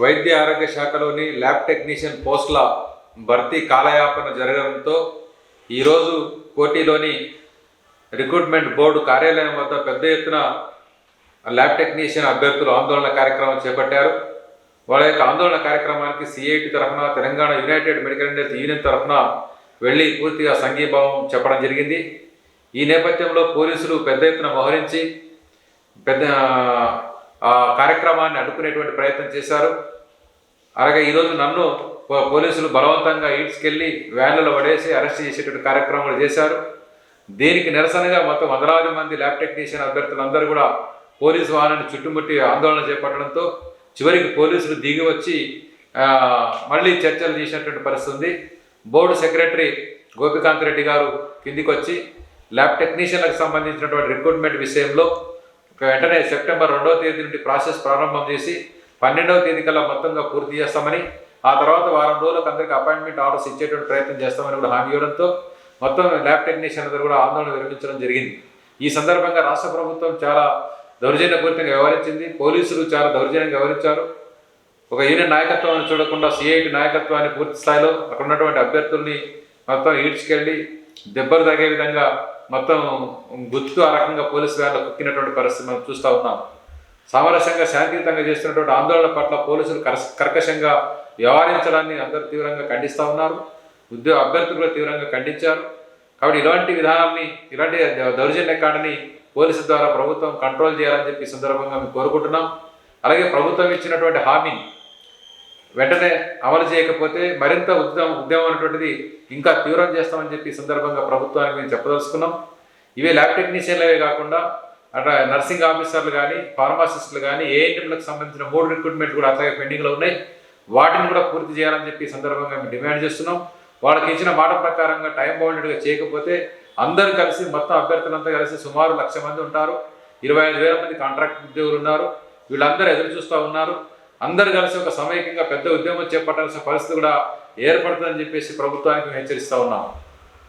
వైద్య ఆరోగ్య శాఖలోని lab technician పోస్టుల భర్తీ కాలయాపన జరగడంతో ఈరోజు కోటిలోని రిక్రూట్మెంట్ బోర్డు కార్యాలయం వద్ద పెద్ద ఎత్తున ల్యాబ్ టెక్నీషియన్ అభ్యర్థులు ఆందోళన కార్యక్రమం చేపట్టారు. వాళ్ళ యొక్క ఆందోళన కార్యక్రమానికి సిఐటి తరఫున Telangana united medical industry union తరఫున వెళ్ళి పూర్తిగా సంఘీభావం చెప్పడం జరిగింది. ఈ నేపథ్యంలో పోలీసులు పెద్ద ఎత్తున మోహరించి పెద్ద కార్యక్రమాన్ని అడ్డుకునేటువంటి ప్రయత్నం చేశారు. అలాగే ఈరోజు నన్ను పో- పోలీసులు బలవంతంగా ఈడ్చుకెళ్ళి వ్యాన్లలో పడేసి అరెస్ట్ చేసేటువంటి కార్యక్రమాలు చేశారు. దీనికి నిరసనగా మొత్తం వందలాది మంది ల్యాబ్ టెక్నీషియన్ అభ్యర్థులందరూ కూడా పోలీసు వాహనాన్ని చుట్టుముట్టి ఆందోళన చేపట్టడంతో చివరికి పోలీసులు దిగి వచ్చి మళ్ళీ చర్చలు చేసినటువంటి పరిస్థితి ఉంది. బోర్డు సెక్రటరీ గోపికాంత్ రెడ్డి గారు కిందికి వచ్చి ల్యాబ్ టెక్నీషియన్లకు సంబంధించినటువంటి రిక్రూట్మెంట్ విషయంలో వెంటనే సెప్టెంబర్ రెండవ తేదీ నుండి ప్రాసెస్ ప్రారంభం చేసి పన్నెండవ తేదీ కల్లా మొత్తంగా పూర్తి చేస్తామని ఆ తర్వాత వారం రోజులకు అందరికీ అపాయింట్మెంట్ ఆర్డర్స్ ఇచ్చేటువంటి ప్రయత్నం చేస్తామని కూడా హామీ ఇవ్వడంతో మొత్తం ల్యాబ్ టెక్నీషియన్ అందరూ కూడా ఆందోళన విరమించడం జరిగింది. ఈ సందర్భంగా రాష్ట్ర ప్రభుత్వం చాలా దౌర్జన్యపూరితంగా వ్యవహరించింది. పోలీసులు చాలా దౌర్జన్యంగా వ్యవహరించారు. ఒక యూనియన్ నాయకత్వాన్ని చూడకుండా సిఐటి నాయకత్వాన్ని పూర్తి స్థాయిలో అక్కడ ఉన్నటువంటి అభ్యర్థుల్ని మొత్తం ఈడ్చుకెళ్ళి దెబ్బలు తగే విధంగా మొత్తం గుర్తు ఆ రకంగా పోలీసు వ్యాన్లో కుక్కినటువంటి పరిస్థితి మనం చూస్తూ ఉన్నాం. సామరస్యంగా శాంతియుతంగా చేస్తున్నటువంటి ఆందోళన పట్ల పోలీసులు కర్కశంగా వ్యవహరించడాన్ని అందరూ తీవ్రంగా ఖండిస్తూ ఉన్నారు. ఉద్యోగ అభ్యర్థులు కూడా తీవ్రంగా ఖండించారు. కాబట్టి ఇలాంటి విధానాన్ని ఇలాంటి దౌర్జన్య కాడని పోలీసు ద్వారా ప్రభుత్వం కంట్రోల్ చేయాలని చెప్పి సందర్భంగా మేము కోరుకుంటున్నాం. అలాగే ప్రభుత్వం ఇచ్చినటువంటి హామీని వెంటనే అమలు చేయకపోతే మరింత ఉద్యమం ఉద్యమం అనేటువంటిది ఇంకా తీవ్రం చేస్తామని చెప్పి సందర్భంగా ప్రభుత్వానికి మేము చెప్పదలుచుకున్నాం. ఇవే ల్యాబ్ టెక్నీషియన్లవే కాకుండా అట్లా నర్సింగ్ ఆఫీసర్లు కానీ ఫార్మాసిస్టులు కానీ ఏఎన్ఎంలకు సంబంధించిన మూడు రిక్రూట్మెంట్ కూడా అట్లాగే పెండింగ్లో ఉన్నాయి. వాటిని కూడా పూర్తి చేయాలని చెప్పి సందర్భంగా మేము డిమాండ్ చేస్తున్నాం. వాళ్ళకి ఇచ్చిన మాట ప్రకారంగా టైం బౌండెడ్గా చేయకపోతే అందరూ కలిసి మొత్తం అభ్యర్థులంతా కలిసి సుమారు లక్ష మంది ఉంటారు. ఇరవై ఐదు వేల మంది కాంట్రాక్ట్ ఉద్యోగులు ఉన్నారు. వీళ్ళందరూ ఎదురు చూస్తూ ఉన్నారు. అందరు కలిసి ఒక సమైక్యంగా పెద్ద ఉద్యమం చేపట్టాల్సిన పరిస్థితి కూడా ఏర్పడుతుందని చెప్పేసి ప్రభుత్వానికి హెచ్చరిస్తూ ఉన్నాము